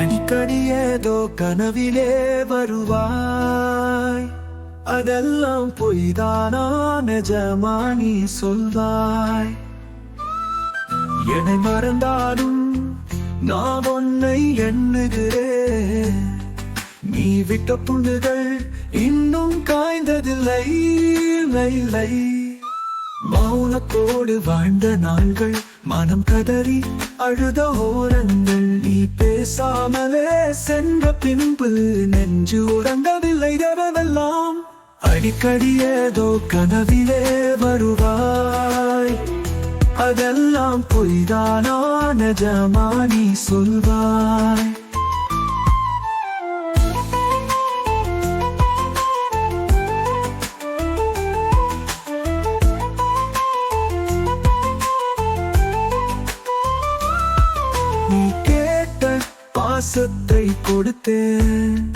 அடிக்கடி ஏதோ கனவிலே வருவாய். அதெல்லாம் பொய்தானா நிஜமா நீ சொல்வாய். என்னை மறந்தாலும் நான் உன்னை எண்ணுகிறேன். நீ விட்ட புண்ணுகள் இன்னும் காய்ந்ததில்லை மௌனத்தோடு வாழ்ந்த நாள்கள் மனம் கதறி அழுத ஓரங்கள் நீ பேசாமலே சென்ற பின்பு நெஞ்சு உறங்கவில்லை இரவெல்லாம் அடிக்கடி ஏதோ கனவிலே வருவாய். அதெல்லாம் பொய்தானா நிஜமா நீ சொல்வாய். பாசத்தை கொடுத்தேன்.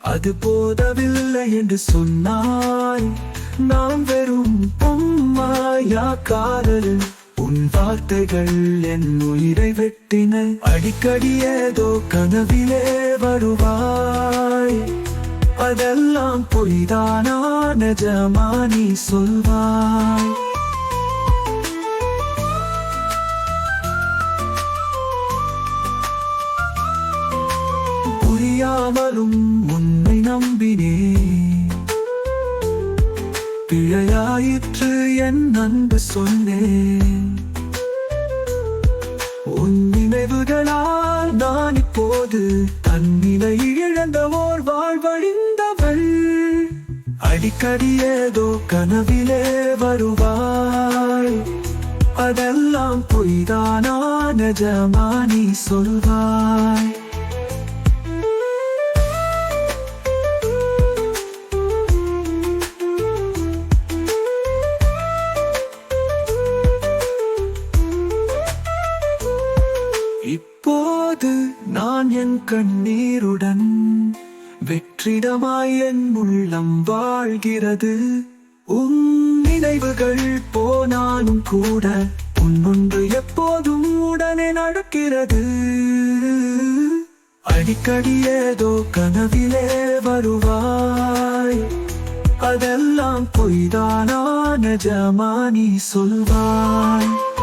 அது போதவில்லை என்று சொன்னாய். நாம் வெறும் பொம்மாயா காதல் உன் வார்த்தைகள் என் உயிரை வெட்டின. அடிக்கடி ஏதோ கனவிலே வருவாய். அதெல்லாம் பொய்தானா? நிஜமா நீ சொல்வாய். புரியாமலும் உன்னை நம்பினே. பிழையாயிற்று என் அன்பு சொன்னேன். உன் நினைவுகளால் நான் இப்போது தன்னிலை இழந்த ஓர் வாழ்வழிந்தவள். அடிக்கடி ஏதோ கனவிலே வருவாள். அதெல்லாம் பொய்தானா? நிஜமா நீ சொல்வாய். இப்போது நான் என் கண்ணீருடன் வெற்றிடமாய் என் உள்ளம் வாழ்கிறது. உன் நினைவுகள் போனாலும் கூட உன்னொன்று எப்போதும் உடனே நடக்கிறது. அடிக்கடி ஏதோ கனவிலே வருவாய். அதெல்லாம் பொய்தானா? நிஜமா சொல்வாய்.